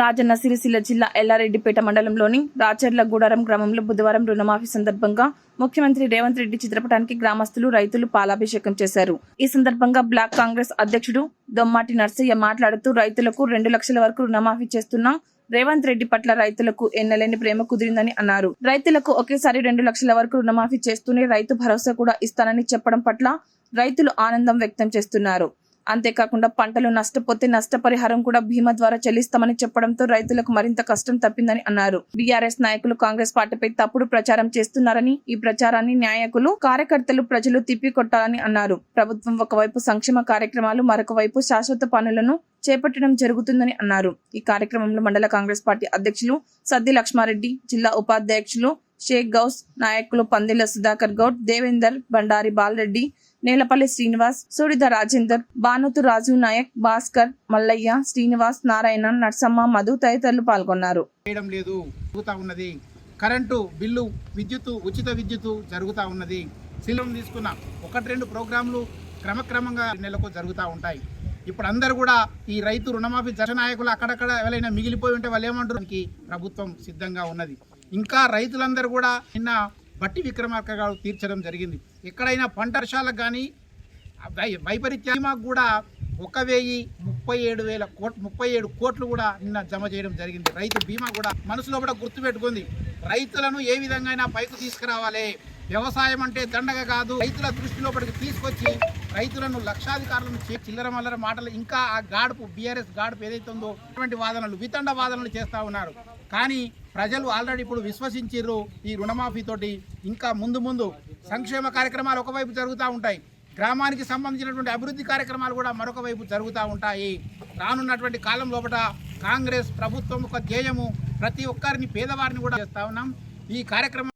రాజన్న సిరిసిల్ల జిల్లా ఎల్లారెడ్డిపేట మండలంలోని రాచర్ల గూడారం గ్రామంలో బుధవారం రుణమాఫీ సందర్భంగా ముఖ్యమంత్రి రేవంత్ రెడ్డి చిత్రపటానికి గ్రామస్తులు రైతులు పాలాభిషేకం చేశారు. ఈ సందర్భంగా బ్లాక్ కాంగ్రెస్ అధ్యక్షుడు దొమ్మాటి నర్సయ్య మాట్లాడుతూ రైతులకు రెండు లక్షల వరకు రుణమాఫీ చేస్తున్నా రేవంత్ రెడ్డి పట్ల రైతులకు ఎన్నలేని ప్రేమ కుదిరిందని అన్నారు. రైతులకు ఒకేసారి రెండు లక్షల వరకు రుణమాఫీ చేస్తూనే రైతు భరోసా కూడా ఇస్తానని చెప్పడం పట్ల రైతులు ఆనందం వ్యక్తం చేస్తున్నారు. అంతేకాకుండా పంటలు నష్టపోతే నష్టపరిహారం కూడా బీమా ద్వారా చెల్లిస్తామని చెప్పడంతో రైతులకు మరింత కష్టం తప్పిందని అన్నారు. బీఆర్ఎస్ నాయకులు కాంగ్రెస్ పార్టీపై తప్పుడు ప్రచారం చేస్తున్నారని ఈ ప్రచారాన్ని నాయకులు కార్యకర్తలు ప్రజలు తిప్పికొట్టాలని అన్నారు. ప్రభుత్వం ఒకవైపు సంక్షేమ కార్యక్రమాలు మరొక వైపు శాశ్వత పనులను చేపట్టడం జరుగుతుందని అన్నారు. ఈ కార్యక్రమంలో మండల కాంగ్రెస్ పార్టీ అధ్యక్షులు సద్ది లక్ష్మారెడ్డి జిల్లా ఉపాధ్యక్షులు షేక్ గౌస్ నాయకులు పందిల సుధాకర్ గౌడ్ దేవేందర్ బండారి బాలరెడ్డి నేలపల్లి శ్రీనివాస్ సూడిద రాజేందర్ బానుతు రాజు నాయక్ భాస్కర్ మల్లయ్య శ్రీనివాస్ నారాయణ నర్సమ్మ మధు తదితరులు పాల్గొన్నారు. లేదు జరుగుతూ ఉన్నది. కరెంటు బిల్లు విద్యుత్ ఉచిత విద్యుత్ జరుగుతూ ఉన్నది. శిలం తీసుకున్న ఒకటి రెండు ప్రోగ్రాంలు క్రమక్రమంగా నెలకు జరుగుతూ ఉంటాయి. ఇప్పుడు అందరు కూడా ఈ రైతు రుణమాఫీ జన నాయకులు అక్కడక్కడ ఎవరైనా మిగిలిపోయి ఉంటే వాళ్ళు ఏమంటారు? దానికి ప్రభుత్వం సిద్ధంగా ఉన్నది. ఇంకా రైతులందరూ కూడా నిన్న బట్టి విక్రమార్క గారు తీర్చడం జరిగింది. ఎక్కడైనా పంట వర్షాలకు కానీ వై వైపరీత్యమాకు కూడా ఒక వెయ్యి ముప్పై ఏడు వేల కోట్ ముప్పై ఏడు కోట్లు కూడా నిన్న జమ చేయడం జరిగింది. రైతు బీమా కూడా మనసులో కూడా గుర్తుపెట్టుకుంది రైతులను ఏ విధంగా అయినా పైకి తీసుకురావాలి. వ్యవసాయం అంటే దండగ కాదు. రైతుల దృష్టిలోపటికి తీసుకొచ్చి రైతులను లక్షాధికారులను చిల్లర మల్లర మాటలు ఇంకా ఆ గాడుపు బీఆర్ఎస్ గాడుపు ఏదైతే ఉందో అటువంటి వాదనలు వితండ వాదనలు చేస్తూ ఉన్నారు. కానీ ప్రజలు ఆల్రెడీ ఇప్పుడు విశ్వసించారు ఈ రుణమాఫీ తోటి ఇంకా ముందు ముందు సంక్షేమ కార్యక్రమాలు ఒకవైపు జరుగుతూ ఉంటాయి. గ్రామానికి సంబంధించినటువంటి అభివృద్ధి కార్యక్రమాలు కూడా మరొక వైపు జరుగుతూ ఉంటాయి. రానున్నటువంటి కాలం లోపల కాంగ్రెస్ ప్రభుత్వం ఒక ధ్యేయము. ప్రతి ఒక్కరిని పేదవారిని కూడా చేస్తా ఉన్నాం. ఈ కార్యక్రమం